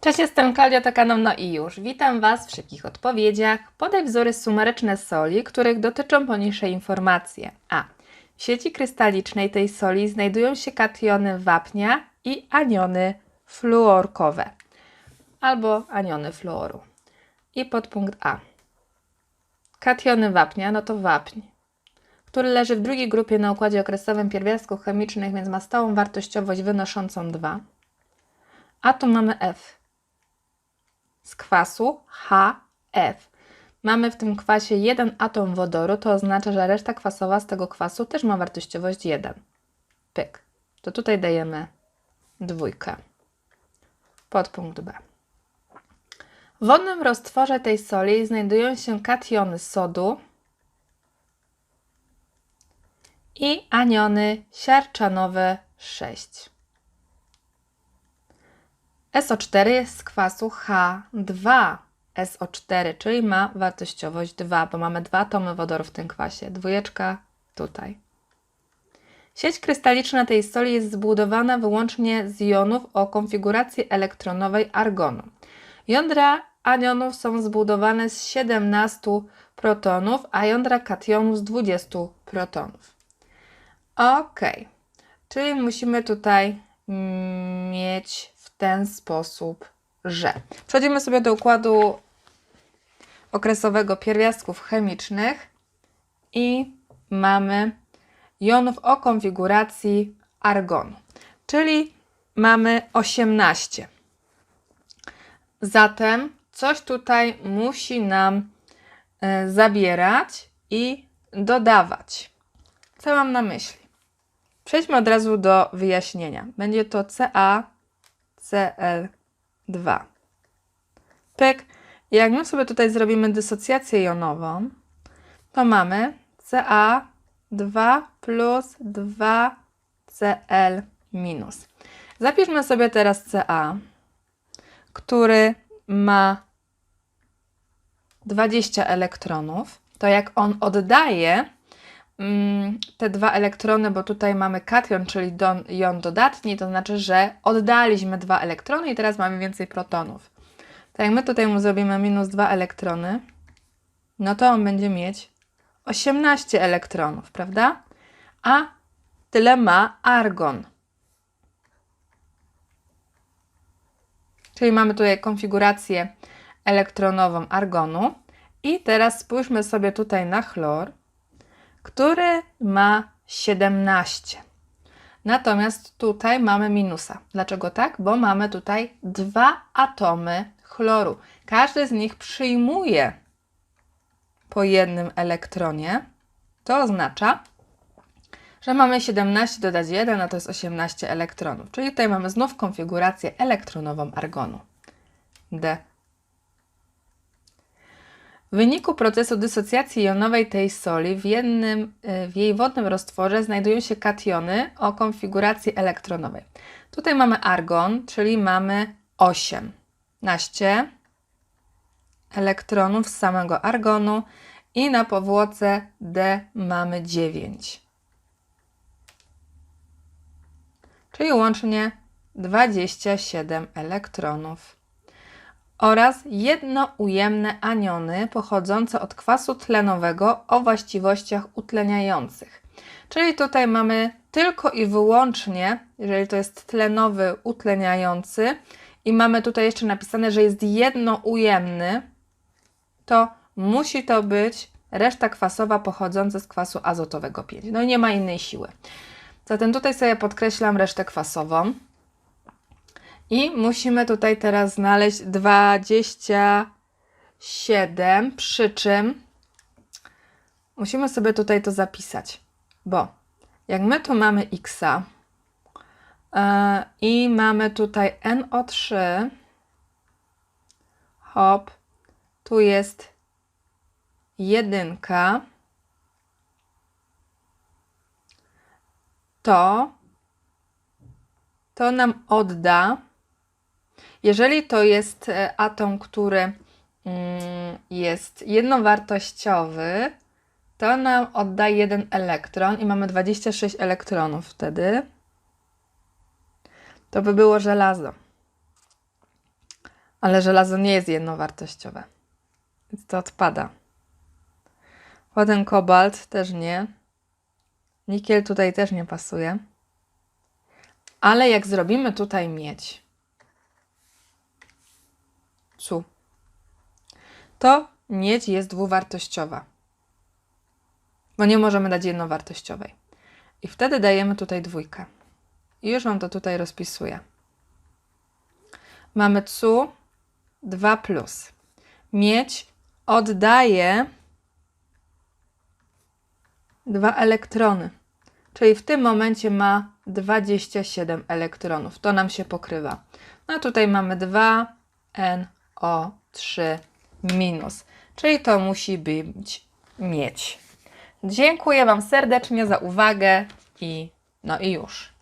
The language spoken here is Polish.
Cześć, jestem Klaudia, to No i już. Witam Was w szybkich odpowiedziach. Podaj wzory sumaryczne soli, których dotyczą poniższe informacje. A. W sieci krystalicznej tej soli znajdują się kationy wapnia i aniony fluorkowe albo aniony fluoru. I podpunkt A. Kationy wapnia, no to wapń, który leży w drugiej grupie na układzie okresowym pierwiastków chemicznych, więc ma stałą wartościowość wynoszącą 2. A tu mamy F z kwasu HF. Mamy w tym kwasie jeden atom wodoru, to oznacza, że reszta kwasowa z tego kwasu też ma wartościowość 1. Pyk. To tutaj dajemy dwójkę. Podpunkt B. W wodnym roztworze tej soli znajdują się kationy sodu i aniony siarczanowe 6. SO4 jest z kwasu H2SO4, czyli ma wartościowość 2, bo mamy dwa atomy wodoru w tym kwasie. Dwójeczka tutaj. Sieć krystaliczna tej soli jest zbudowana wyłącznie z jonów o konfiguracji elektronowej argonu. Jądra anionów są zbudowane z 17 protonów, a jądra kationów z 20 protonów. Ok, czyli musimy tutaj mm, mieć ten sposób, że przechodzimy sobie do układu okresowego pierwiastków chemicznych i mamy jonów o konfiguracji argonu, czyli mamy 18. Zatem coś tutaj musi nam e, zabierać i dodawać. Co mam na myśli? Przejdźmy od razu do wyjaśnienia. Będzie to CaCl2. Pyk. Jak my sobie tutaj zrobimy dysocjację jonową, to mamy Ca2 plus 2Cl minus. Zapiszmy sobie teraz Ca, który ma 20 elektronów. To jak on oddaje te dwa elektrony, bo tutaj mamy kation, czyli don, jon dodatni, to znaczy, że oddaliśmy dwa elektrony i teraz mamy więcej protonów. Tak jak my tutaj mu zrobimy minus dwa elektrony, no to on będzie mieć 18 elektronów, prawda? A tyle ma argon. Czyli mamy tutaj konfigurację elektronową argonu. I teraz spójrzmy sobie tutaj na chlor, który ma 17. Natomiast tutaj mamy minusa. Dlaczego tak? Bo mamy tutaj dwa atomy chloru. Każdy z nich przyjmuje po jednym elektronie. To oznacza, że mamy 17 dodać 1, a to jest 18 elektronów. Czyli tutaj mamy znów konfigurację elektronową argonu. D. W wyniku procesu dysocjacji jonowej tej soli w, jednym, w jej wodnym roztworze znajdują się kationy o konfiguracji elektronowej. Tutaj mamy argon, czyli mamy 18 elektronów z samego argonu i na powłoce D mamy 9. Czyli łącznie 27 elektronów oraz jednoujemne aniony pochodzące od kwasu tlenowego o właściwościach utleniających. Czyli tutaj mamy tylko i wyłącznie, jeżeli to jest tlenowy utleniający i mamy tutaj jeszcze napisane, że jest jednoujemny, to musi to być reszta kwasowa pochodząca z kwasu azotowego 5. No i nie ma innej siły. Zatem tutaj sobie podkreślam resztę kwasową. I musimy tutaj teraz znaleźć 27, przy czym musimy sobie tutaj to zapisać, bo jak my tu mamy x yy, i mamy tutaj NO3, hop, tu jest jedynka, to to nam odda jeżeli to jest e, atom, który mm, jest jednowartościowy, to nam oddaje jeden elektron i mamy 26 elektronów wtedy. To by było żelazo. Ale żelazo nie jest jednowartościowe, więc to odpada. Potem kobalt też nie. Nikiel tutaj też nie pasuje. Ale jak zrobimy tutaj miedź, cu, to miedź jest dwuwartościowa, bo nie możemy dać jednowartościowej. I wtedy dajemy tutaj dwójkę. I już Wam to tutaj rozpisuję. Mamy cu 2 plus. Miedź oddaje dwa elektrony. Czyli w tym momencie ma 27 elektronów. To nam się pokrywa. No tutaj mamy o 3 minus. Czyli to musi być mieć. Dziękuję Wam serdecznie za uwagę i no i już.